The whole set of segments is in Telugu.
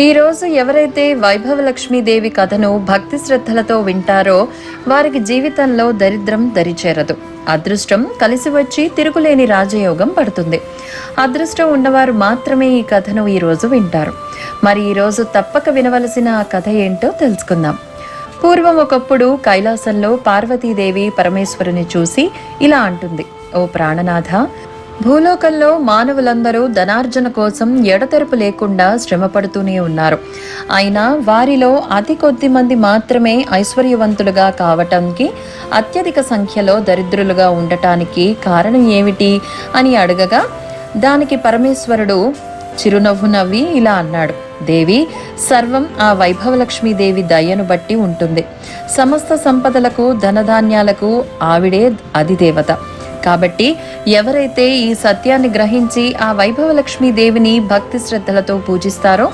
ఈరోజు ఎవరైతే వైభవ లక్ష్మీదేవి కథను భక్తి శ్రద్ధలతో వింటారో వారికి జీవితంలో దరిద్రం దరిచేరదు. అదృష్టం కలిసి వచ్చి తిరుగులేని రాజయోగం పడుతుంది. అదృష్టం ఉన్నవారు మాత్రమే ఈ కథను ఈరోజు వింటారు. మరి ఈ రోజు తప్పక వినవలసిన ఆ కథ ఏంటో తెలుసుకుందాం. పూర్వం ఒకప్పుడు కైలాసంలో పార్వతీదేవి పరమేశ్వరుని చూసి ఇలా అంటుంది. ఓ ప్రాణనాథ భూలోకంలో మానవులందరూ ధనార్జన కోసం ఎడతెరపు లేకుండా శ్రమపడుతూనే ఉన్నారు. అయినా వారిలో అతి కొద్ది మంది మాత్రమే ఐశ్వర్యవంతులుగా కావటానికి అత్యధిక సంఖ్యలో దరిద్రులుగా ఉండటానికి కారణం ఏమిటి అని అడగగా దానికి పరమేశ్వరుడు చిరునవ్వు నవ్వి ఇలా అన్నాడు. దేవి సర్వం ఆ వైభవలక్ష్మీదేవి దయ్యను బట్టి ఉంటుంది. సమస్త సంపదలకు ధనధాన్యాలకు ఆవిడే అధిదేవత. కాబట్టి ఎవరైతే ఈ సత్యాన్ని గ్రహించి ఆ వైభవలక్ష్మి దేవిని భక్తి శ్రద్ధలతో పూజిస్తారో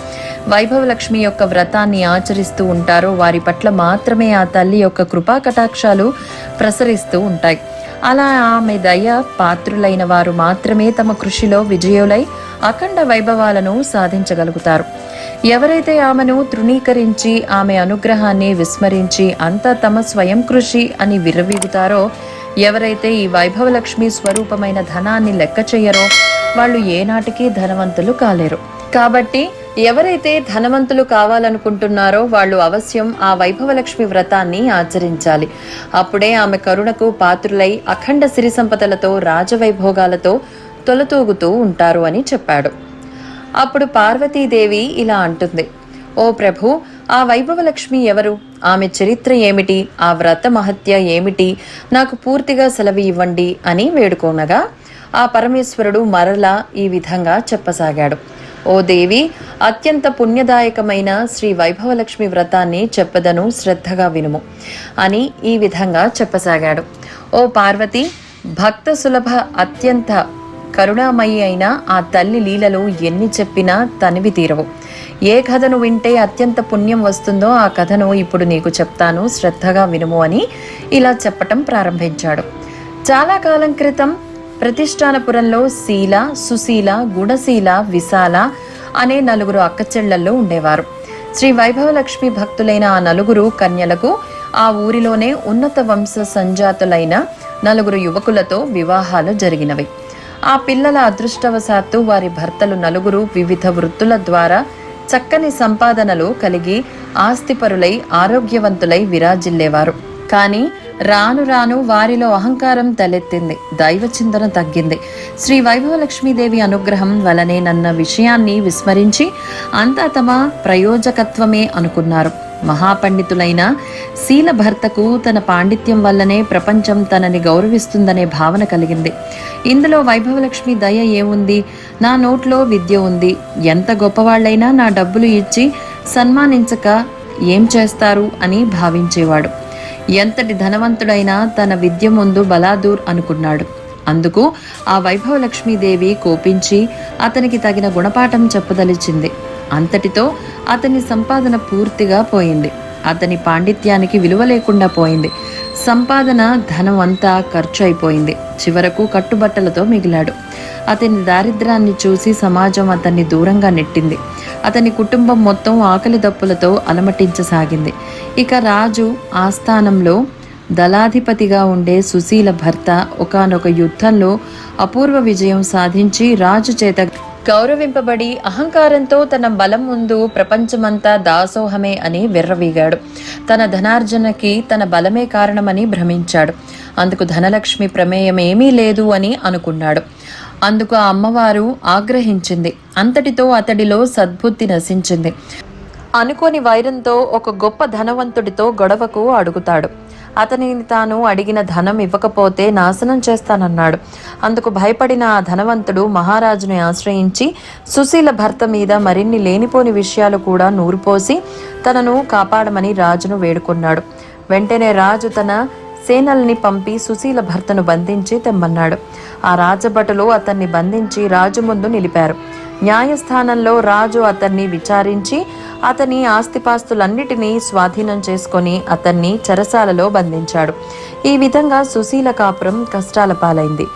వైభవలక్ష్మి యొక్క వ్రతాన్ని ఆచరిస్తూ ఉంటారో వారి పట్ల మాత్రమే ఆ తల్లి యొక్క కృపా కటాక్షాలు ప్రసరిస్తూ ఉంటాయి. అలా ఆమె దయ పాత్రులైన వారు మాత్రమే తమ కృషిలో విజయులై అఖండ వైభవాలను సాధించగలుగుతారు. ఎవరైతే ఆమెను తృణీకరించి ఆమె అనుగ్రహాన్ని విస్మరించి అంతా తమ స్వయం కృషి అని విర్రవీగుతారో ఎవరైతే ఈ వైభవలక్ష్మి స్వరూపమైన ధనాన్ని లెక్క చేయరో వాళ్ళు ఏనాటికి ధనవంతులు కాలేరు. కాబట్టి ఎవరైతే ధనవంతులు కావాలనుకుంటున్నారో వాళ్ళు అవశ్యం ఆ వైభవలక్ష్మి వ్రతాన్ని ఆచరించాలి. అప్పుడే ఆమె కరుణకు పాత్రులై అఖండ సిరి సంపదలతో రాజవైభోగాలతో తొలతూగుతూ ఉంటారు అని చెప్పాడు. అప్పుడు పార్వతీదేవి ఇలా అంటుంది. ఓ ప్రభు ఆ వైభవలక్ష్మి ఎవరు? ఆమె చరిత్ర ఏమిటి? ఆ వ్రత మహత్య ఏమిటి? నాకు పూర్తిగా సెలవు ఇవ్వండి అని వేడుకోనగా ఆ పరమేశ్వరుడు మరలా ఈ విధంగా చెప్పసాగాడు. ఓ దేవి అత్యంత పుణ్యదాయకమైన శ్రీ వైభవలక్ష్మి వ్రతాన్ని చెప్పదను శ్రద్ధగా వినుము అని ఈ విధంగా చెప్పసాగాడు. ఓ పార్వతి భక్త సులభ అత్యంత కరుణామయి అయిన ఆ తల్లి లీలలు ఎన్ని చెప్పినా తనివి తీరవు. ఏ కథను వింటే అత్యంత పుణ్యం వస్తుందో ఆ కథను ఇప్పుడు నీకు చెప్తాను. శ్రద్ధగా వినుము అని ఇలా చెప్పటం ప్రారంభించాడు. చాలా కాలం క్రితం ప్రతిష్టానపురంలో శీల సుశీల గుణశీల విశాల అనే నలుగురు అక్కచెళ్ళల్లో ఉండేవారు. శ్రీ వైభవలక్ష్మి భక్తులైన ఆ నలుగురు కన్యలకు ఆ ఊరిలోనే ఉన్నత వంశ సంజాతులైన నలుగురు యువకులతో వివాహాలు జరిగినవి. ఆ పిల్లల అదృష్టవశాత్తు వారి భర్తలు నలుగురు వివిధ వృత్తుల ద్వారా చక్కని సంపాదనలు కలిగి ఆస్తిపరులై ఆరోగ్యవంతులై విరాజిల్లేవారు. కానీ రాను రాను వారిలో అహంకారం తలెత్తింది దైవ చింతన తగ్గింది. శ్రీ వైభవలక్ష్మీదేవి అనుగ్రహం వలనే నన్న విషయాన్ని విస్మరించి అంతా తమ ప్రయోజకత్వమే అనుకున్నారు. మహాపండితులైన శీలభర్తకు తన పాండిత్యం వల్లనే ప్రపంచం తనని గౌరవిస్తుందనే భావన కలిగింది. ఇందులో వైభవలక్ష్మి దయ ఏముంది? నా నోట్లో విద్య ఉంది. ఎంత గొప్పవాళ్ళైనా నా డబ్బులు ఇచ్చి సన్మానించక ఏం చేస్తారు అని భావించేవాడు. ఎంతటి ధనవంతుడైనా తన విద్య ముందు బలాదూర్ అనుకున్నాడు. అందుకు ఆ వైభవలక్ష్మీదేవి కోపించి అతనికి తగిన గుణపాఠం చెప్పదలిచింది. అంతటితో అతని సంపాదన పూర్తిగా పోయింది. అతని పాండిత్యానికి విలువ లేకుండా పోయింది. సంపాదన ధనం అంతా ఖర్చు అయిపోయింది చివరకు కట్టుబట్టలతో మిగిలాడు. అతని దారిద్రాన్ని చూసి సమాజం అతన్ని దూరంగా నెట్టింది. అతని కుటుంబం మొత్తం ఆకలి దప్పులతో అలమటించసాగింది. ఇక రాజు ఆస్థానంలో దళాధిపతిగా ఉండే సుశీల భర్త ఒకానొక యుద్ధంలో అపూర్వ విజయం సాధించి రాజు చేత గౌరవింపబడి అహంకారంతో తన బలం ముందు ప్రపంచమంతా దాసోహమే అని విర్రవీగాడు. తన ధనార్జనకి తన బలమే కారణమని భ్రమించాడు. అందుకు ధనలక్ష్మి ప్రమేయం ఏమీ లేదు అని అనుకున్నాడు. అందుకు ఆ అమ్మవారు ఆగ్రహించింది. అంతటితో అతడిలో సద్బుద్ధి నశించింది. అనుకోని వైరంతో ఒక గొప్ప ధనవంతుడితో గొడవకు అడుగుతాడు. అతనిని తాను అడిగిన ధనం ఇవ్వకపోతే నాశనం చేస్తానన్నాడు. అందుకు భయపడిన ఆ ధనవంతుడు మహారాజుని ఆశ్రయించి సుశీల భర్త మీద మరిన్ని లేనిపోని విషయాలు కూడా నూరుపోసి తనను కాపాడమని రాజును వేడుకున్నాడు. వెంటనే రాజు తన సేనల్ని పంపి సుశీల భర్తను బంధించి తెమ్మన్నాడు. ఆ రాజభటులు అతన్ని బంధించి రాజు ముందు నిలిపారు. న్యాయస్థానంలో రాజు అతన్ని విచారించి అతని ఆస్తిపాస్తులన్నిటినీ స్వాధీనం చేసుకొని అతన్ని చెరసాలలో బంధించాడు. ఈ విధంగా సుశీల కాపురం కష్టాల పాలైంది.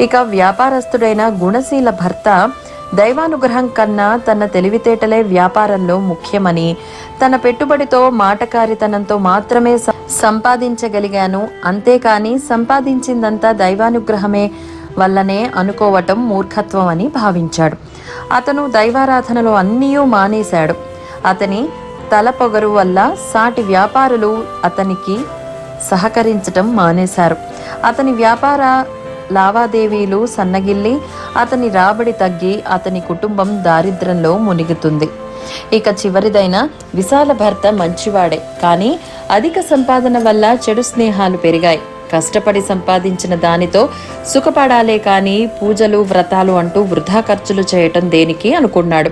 ఇక వ్యాపారస్తుడైన గుణశీల భర్త దైవానుగ్రహం కన్నా తన తెలివితేటలే వ్యాపారంలో ముఖ్యమని తన పెట్టుబడితో మాటకారితనంతో మాత్రమే సంపాదించగలిగాను. అంతేకాని సంపాదించిందంతా దైవానుగ్రహమే వల్లనే అనుకోవటం మూర్ఖత్వం అని భావించాడు. అతను దైవారాధనలో అన్నీ మానేశాడు. అతని తల పొగరు వల్ల సాటి వ్యాపారులు అతనికి సహకరించటం మానేశారు. అతని వ్యాపార లావాదేవీలు సన్నగిల్లి అతని రాబడి తగ్గి అతని కుటుంబం దారిద్రంలో మునిగుతుంది. ఇక చివరిదైన విశాల భర్త మంచివాడే కానీ అధిక సంపాదన వల్ల చెడు స్నేహాలు పెరిగాయి. కష్టపడి సంపాదించిన దానితో సుఖపడాలే కానీ పూజలు వ్రతాలు అంటూ వృధా ఖర్చులు చేయటం దేనికి అనుకున్నాడు.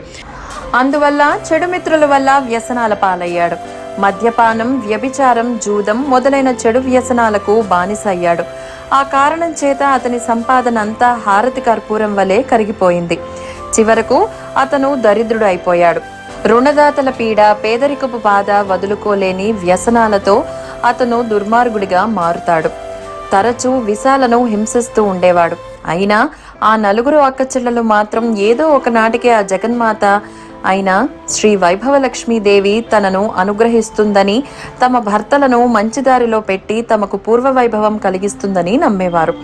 అందువల్ల చెడు మిత్రుల వల్ల వ్యసనాల పాలయ్యాడు. మద్యపానం వ్యభిచారం జూదం మొదలైన చెడు వ్యసనాలకు బానిసయ్యాడు. ఆ కారణం చేత అతని సంపాదన అంతా హారతి కర్పూరం వలె కరిగిపోయింది. చివరకు అతను దరిద్రుడు అయిపోయాడు రుణదాతల పీడ పేదరికపు బాధ వదులుకోలేని వ్యసనాలతో అతను దుర్మార్గుడిగా మారుతాడు. తరచూ విశాలను హింసిస్తూ ఉండేవాడు. అయినా ఆ నలుగురు అక్కచెల్లెలు మాత్రం ఏదో ఒకనాటికి ఆ జగన్మాత అయినా శ్రీ వైభవలక్ష్మీదేవి తనను అనుగ్రహిస్తుందని తమ భర్తలను మంచి దారిలో పెట్టి తమకు పూర్వ వైభవం కలిగిస్తుందని నమ్మేవారు.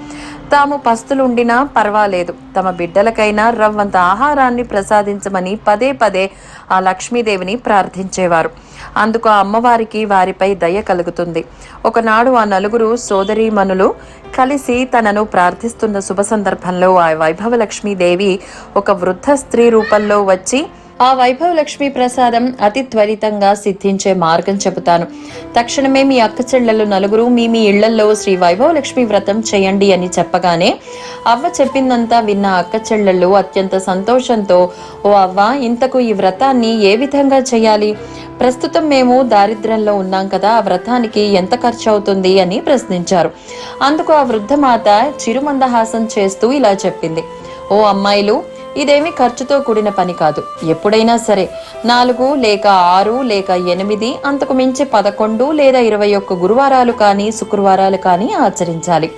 తాము పస్తులుండినా పర్వాలేదు. తమ బిడ్డలకైనా రవ్వంత ఆహారాన్ని ప్రసాదించమని పదే పదే ఆ లక్ష్మీదేవిని ప్రార్థించేవారు. అందుకు ఆ అమ్మవారికి వారిపై దయ కలుగుతుంది. ఒకనాడు ఆ నలుగురు సోదరీమణులు కలిసి తనను ప్రార్థిస్తున్న శుభ సందర్భంలో ఆ వైభవలక్ష్మీదేవి ఒక వృద్ధ స్త్రీ రూపంలో వచ్చి ఆ వైభవ లక్ష్మీ ప్రసాదం అతి త్వరితంగా సిద్ధించే మార్గం చెబుతాను. తక్షణమే మీ అక్క చెల్లెలు నలుగురు మీ మీ ఇళ్ళలో శ్రీ వైభవ లక్ష్మి వ్రతం చేయండి అని చెప్పగానే అవ్వ చెప్పిందంతా విన్న అక్క చెల్లెళ్ళు అత్యంత సంతోషంతో ఓ అవ్వ ఇంతకు ఈ వ్రతాన్ని ఏ విధంగా చేయాలి? ప్రస్తుతం మేము దారిద్ర్యంలో ఉన్నాం కదా ఆ వ్రతానికి ఎంత ఖర్చు అవుతుంది? అని ప్రశ్నించారు. అందుకు ఆ వృద్ధమాత చిరుమందహాసం చేస్తూ ఇలా చెప్పింది. ఓ అమ్మాయిలు ఇదేమి ఖర్చుతో కూడిన పని కాదు. ఎప్పుడైనా సరే నాలుగు లేక ఆరు లేక ఎనిమిది అంతకు మించి పదకొండు లేదా ఇరవై ఒక్క గురువారాలు కానీ శుక్రవారాలు కానీ ఆచరించాలి.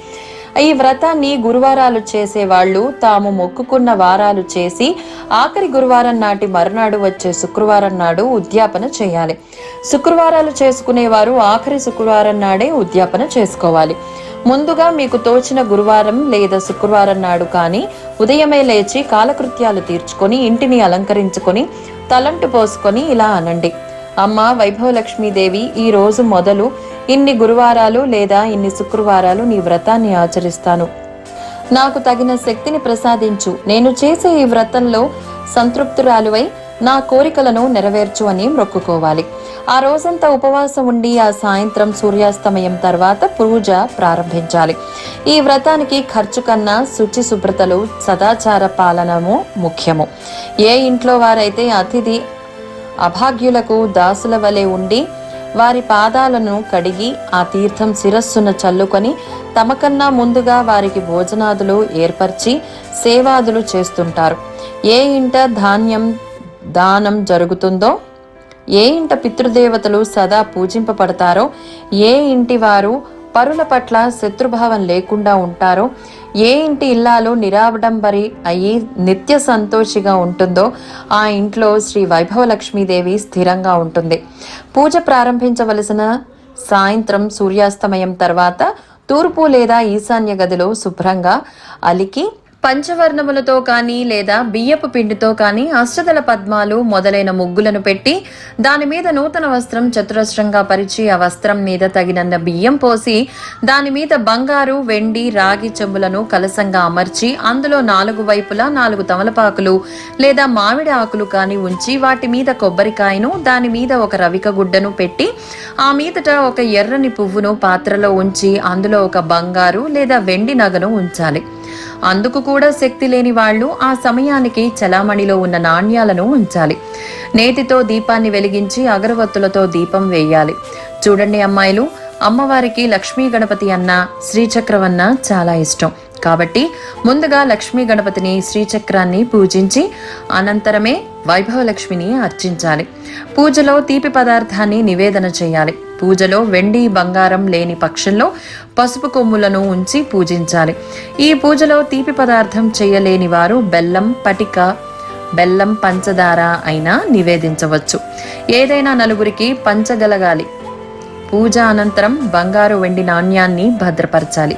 ఈ వ్రతాన్ని గురువారాలు చేసే వాళ్ళు తాము మొక్కుకున్న వారాలు చేసి ఆఖరి గురువారం నాటి మరునాడు వచ్చే శుక్రవారం నాడు ఉద్యాపన చేయాలి. శుక్రవారాలు చేసుకునేవారు ఆఖరి శుక్రవారం నాడే ఉద్యాపన చేసుకోవాలి. ముందుగా మీకు తోచిన గురువారం లేదా శుక్రవారం నాడు కానీ ఉదయమే లేచి కాలకృత్యాలు తీర్చుకొని ఇంటిని అలంకరించుకొని తలంటు పోసుకొని ఇలా అనండి. అమ్మ వైభవలక్ష్మీదేవి ఈ రోజు మొదలు ఇన్ని గురువారాలు లేదా ఇన్ని శుక్రవారాలు నీ వ్రతాన్ని ఆచరిస్తాను. నాకు తగిన శక్తిని ప్రసాదించు. నేను చేసే ఈ వ్రతంలో సంతృప్తురాలువై నా కోరికలను నెరవేర్చు అని మొక్కుకోవాలి. ఆ రోజంతా ఉపవాసం ఉండి ఆ సాయంత్రం సూర్యాస్తమయం తర్వాత పూజ ప్రారంభించాలి. ఈ వ్రతానికి ఖర్చు కన్నా శుచి శుభ్రతలు సదాచార పాలనము ముఖ్యము. ఏ ఇంట్లో వారైతే అతిథి అభాగ్యులకు దాసుల వలె ఉండి వారి పాదాలను కడిగి ఆ తీర్థం శిరస్సున చల్లుకొని తమకన్నా ముందుగా వారికి భోజనాదులు ఏర్పరిచి సేవాదులు చేస్తుంటారు. ఏ ఇంట ధాన్యం దానం జరుగుతుందో ఏ ఇంట పితృదేవతలు సదా పూజింపబడతారో ఏ ఇంటి వారు పరుల పట్ల శత్రుభావం లేకుండా ఉంటారో ఏ ఇంటి ఇల్లాలు నిరాడంబరి అయి నిత్య సంతోషిగా ఉంటుందో ఆ ఇంట్లో శ్రీ వైభవలక్ష్మీదేవి స్థిరంగా ఉంటుంది. పూజ ప్రారంభించవలసిన సాయంత్రం సూర్యాస్తమయం తర్వాత తూర్పు లేదా ఈశాన్య గదిలో శుభ్రంగా అలికి పంచవర్ణములతో కానీ లేదా బియ్యపు పిండితో కానీ అష్టదల పద్మాలు మొదలైన ముగ్గులను పెట్టి దాని మీద నూతన వస్త్రం చతురస్రంగా పరిచి ఆ వస్త్రం మీద తగినంత బియ్యం పోసి దాని మీద బంగారు వెండి రాగి చెంబులను కలసంగా అమర్చి అందులో నాలుగు వైపులా నాలుగు తమలపాకులు లేదా మామిడి ఆకులు కానీ ఉంచి వాటి మీద కొబ్బరికాయను దాని మీద ఒక రవిక గుడ్డను పెట్టి ఆ మీదట ఒక ఎర్రని పువ్వును పాత్రలో ఉంచి అందులో ఒక బంగారు లేదా వెండి నగను ఉంచాలి. అందుకు కూడా శక్తి లేని వాళ్ళు ఆ సమయానికి చలామణిలో ఉన్న నాణ్యాలను ఉంచాలి. నేతితో దీపాన్ని వెలిగించి అగరవత్తులతో దీపం వేయాలి. చూడండి అమ్మాయిలు అమ్మవారికి లక్ష్మీ గణపతి అన్న శ్రీచక్రవన్న చాలా ఇష్టం. కాబట్టి ముందుగా లక్ష్మీ గణపతిని శ్రీచక్రాన్ని పూజించి అనంతరమే వైభవలక్ష్మిని అర్చించాలి. పూజలో తీపి పదార్థాన్ని నివేదన చేయాలి. పూజలో వెండి బంగారం లేని పక్షంలో పసుపు కొమ్ములను ఉంచి పూజించాలి. ఈ పూజలో తీపి పదార్థం చేయలేని వారు బెల్లం పటిక బెల్లం పంచదార అయినా నివేదించవచ్చు. ఏదైనా నలుగురికి పంచగలగాలి. పూజ అనంతరం బంగారు వెండి నాణ్యాన్ని భద్రపరచాలి.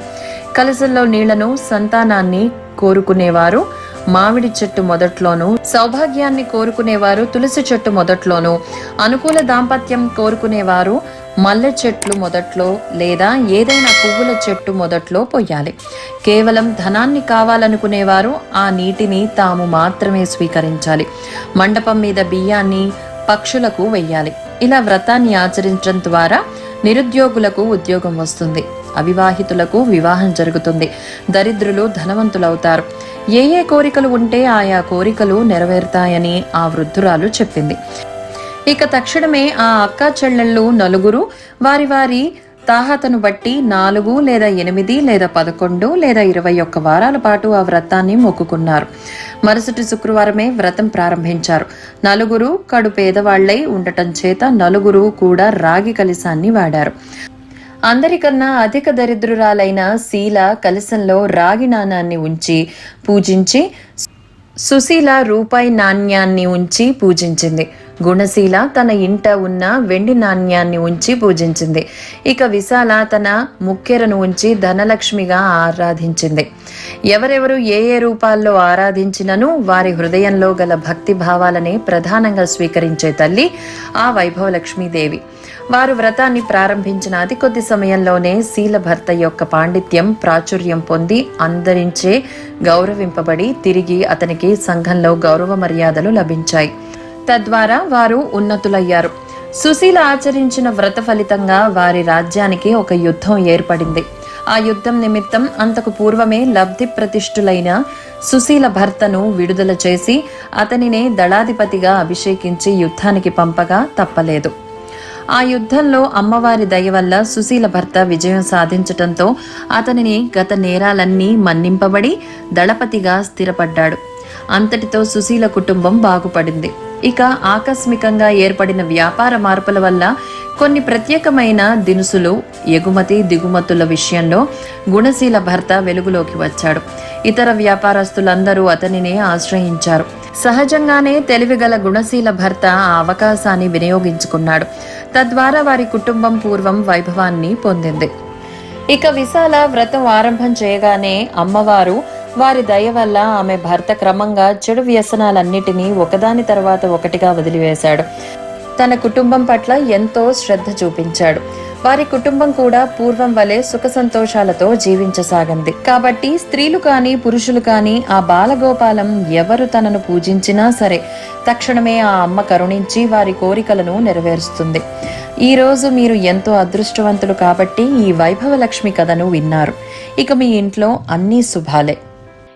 కలసల్లో నీళ్ళను సంతానాన్ని కోరుకునేవారు మామిడి చెట్టు మొదట్లోనూ సౌభాగ్యాన్ని కోరుకునేవారు తులసి చెట్టు మొదట్లోనూ అనుకూల దాంపత్యం కోరుకునేవారు మల్లె చెట్లు మొదట్లో లేదా ఏదైనా పువ్వుల చెట్టు మొదట్లో పోయాలి. కేవలం ధనాన్ని కావాలనుకునేవారు ఆ నీటిని తాము మాత్రమే స్వీకరించాలి. మండపం మీద బియ్యాన్ని పక్షులకు వెయ్యాలి. ఇలా వ్రతాన్ని ఆచరించడం ద్వారా నిరుద్యోగులకు ఉద్యోగం వస్తుంది. అవివాహితులకు వివాహం జరుగుతుంది. దరిద్రులు ధనవంతులవుతారు. ఏ ఏ కోరికలు ఉంటే ఆయా కోరికలు నెరవేరుతాయని ఆ వృద్ధురాలు చెప్పింది. ఇక తక్షణమే ఆ అక్క చెల్లెళ్ళు నలుగురు వారి వారి తాహతను బట్టి నాలుగు లేదా ఎనిమిది లేదా పదకొండు లేదా ఇరవై ఒక్క వారాల పాటు ఆ వ్రతాన్ని మొక్కుకున్నారు. మరుసటి శుక్రవారమే వ్రతం ప్రారంభించారు. నలుగురు కడు పేదవాళ్ళై ఉండటం చేత నలుగురు కూడా రాగి కలిసాన్ని వాడారు. అందరికన్నా అధిక దరిద్రురాలైన శీల కలశంలో రాగి నాణాన్ని ఉంచి పూజించి సుశీల రూపాయి నాణ్యాన్ని ఉంచి పూజించింది. గుణశీల తన ఇంట ఉన్న వెండి నాణ్యాన్ని ఉంచి పూజించింది. ఇక విశాల తన ముక్కెరను ఉంచి ధనలక్ష్మిగా ఆరాధించింది. ఎవరెవరు ఏ ఏ రూపాల్లో ఆరాధించినను వారి హృదయంలో గల భక్తి భావాలనే ప్రధానంగా స్వీకరించే తల్లి ఆ వైభవలక్ష్మీదేవి. వారు వ్రతాన్ని ప్రారంభించిన అతి కొద్ది సమయంలోనే శీలభర్త యొక్క పాండిత్యం ప్రాచుర్యం పొంది అందరించే గౌరవింపబడి తిరిగి అతనికి సంఘంలో గౌరవ మర్యాదలు లభించాయి. తద్వారా వారు ఉన్నతులయ్యారు. సుశీల ఆచరించిన వ్రత ఫలితంగా వారి రాజ్యానికి ఒక యుద్ధం ఏర్పడింది. ఆ యుద్ధం నిమిత్తం అంతకు పూర్వమే లబ్ధి ప్రతిష్ఠులైన సుశీల భర్తను విడుదల చేసి అతనినే దళాధిపతిగా అభిషేకించి యుద్ధానికి పంపగా తప్పలేదు. ఆ యుద్ధంలో అమ్మవారి దయ వల్ల సుశీల భర్త విజయం సాధించటంతో అతనిని గత నేరాలన్నీ మన్నింపబడి దళపతిగా స్థిరపడ్డాడు. అంతటితో సుశీల కుటుంబం బాగుపడింది. ఇక ఆకస్మికంగా ఏర్పడిన వ్యాపార మార్పుల వల్ల కొన్ని ప్రత్యేకమైన దినుసులు ఎగుమతి దిగుమతుల విషయంలో గుణశీల భర్త వెలుగులోకి వచ్చాడు. ఇతర వ్యాపారస్తులందరూ అతనినే ఆశ్రయించారు. సహజంగానే తెలివిగల గుణశీల భర్త ఆ అవకాశాన్ని వినియోగించుకున్నాడు. తద్వారా వారి కుటుంబం పూర్వం వైభవాన్ని పొందింది. ఇక విశాల వ్రతం ఆరంభం చేయగానే అమ్మవారు వారి దయ వల్ల ఆమె భర్త క్రమంగా చెడు వ్యసనాలన్నిటినీ ఒకదాని తర్వాత ఒకటిగా వదిలివేశాడు. తన కుటుంబం పట్ల ఎంతో శ్రద్ధ చూపించాడు. వారి కుటుంబం కూడా పూర్వం వలె సుఖ సంతోషాలతో జీవించసాగింది. కాబట్టి స్త్రీలు కానీ పురుషులు కానీ ఆ బాలగోపాలం ఎవరు తనను పూజించినా సరే తక్షణమే ఆ అమ్మ కరుణించి వారి కోరికలను నెరవేరుస్తుంది. ఈ రోజు మీరు ఎంతో అదృష్టవంతులు కాబట్టి ఈ వైభవలక్ష్మి కథను విన్నారు. ఇక మీ ఇంట్లో అన్నీ శుభాలే.